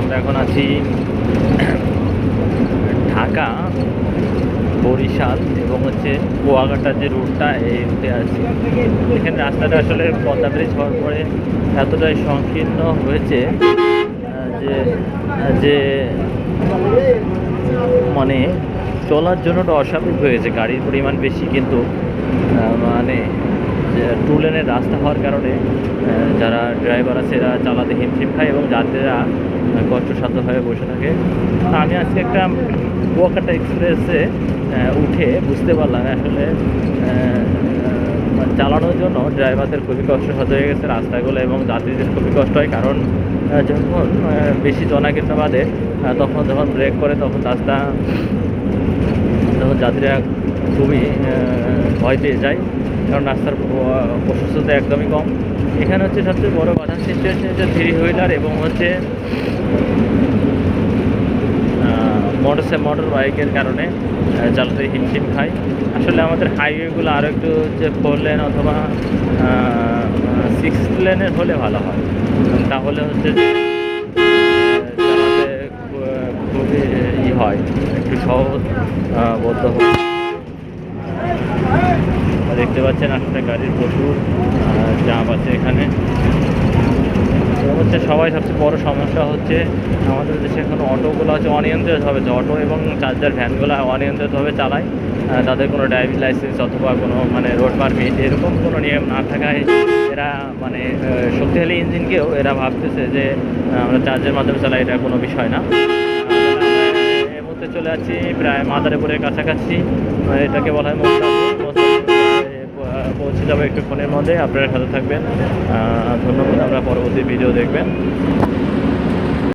আমরা এখন আছি ঢাকা, বরিশাল এবং হচ্ছে কুয়াকাটার যে রুটটা এই রুটে আছি। এখানে রাস্তাটা আসলে পদ্মা ব্রিজ হওয়ার পরে এতটাই সংকীর্ণ হয়েছে যে যে মানে চলার জন্যটা অস্বাভাবিক হয়েছে গাড়ির পরিমাণ বেশি কিন্তু মানে টু লেনের রাস্তা হওয়ার কারণে যারা ড্রাইভার আছে, এরা চালাতে হিমশিম খায় এবং যাত্রীরা কষ্টসাধ্য হয়ে বসে থাকে। আমি আজকে একটা কুয়াকাটা এক্সপ্রেসে উঠে বুঝতে পারলাম আসলে চালানোর জন্য ড্রাইভারদের খুবই কষ্টসাধ্য হয়ে গেছে রাস্তাগুলো এবং যাত্রীদের খুবই কষ্ট হয়, কারণ যখন বেশি জনাকীর্ণ বাদে তখন যখন ব্রেক করে তখন রাস্তা, তখন যাত্রীরা খুবই ভয় পেয়ে যায়, কারণ রাস্তার প্রশস্ততা একদমই কম। এখানে হচ্ছে সবচেয়ে বড় কথা সিচুয়েশন হচ্ছে থ্রি হুইলার এবং হচ্ছে মোটর সে মোটর বাইকের কারণে চালাতে হিমশিম খাই আসলে আমাদের হাইওয়েগুলো আরও একটু হচ্ছে ফোর লেন অথবা সিক্স লেনের হলে ভালো হয়। তাহলে হচ্ছে যে, খুবই ই হয়। একটু সহজ আহ, বোধ হয়। দেখতে পাচ্ছেন আসলে গাড়ির প্রচুর চাপ আছে এখানে। হচ্ছে সবাই সবচেয়ে বড় সমস্যা হচ্ছে আমাদের দেশে এখন অটোগুলো হচ্ছে অনিয়ন্ত্রিতভাবে যে অটো এবং চার্জার ভ্যানগুলো অনিয়ন্ত্রিতভাবে চালায় তাদের কোনো ড্রাইভিং লাইসেন্স অথবা কোনো মানে রোড পারমিট এরকম কোনো নিয়ম না থাকায় এরা মানে শক্তিশালী ইঞ্জিনকেও এরা ভাবতেছে যে আমরা চার্জের মাধ্যমে চালাই এটা কোনো বিষয় না। এই মুহূর্তে চলে যাচ্ছি প্রায় মাদারীপুরের কাছাকাছি এটাকে বলা হয় পৌঁছে যাব একটু ফোনের মধ্যে, আপনারা সাথে থাকবেন। ধন্যবাদ। পরবর্তী ভিডিও দেখবেন।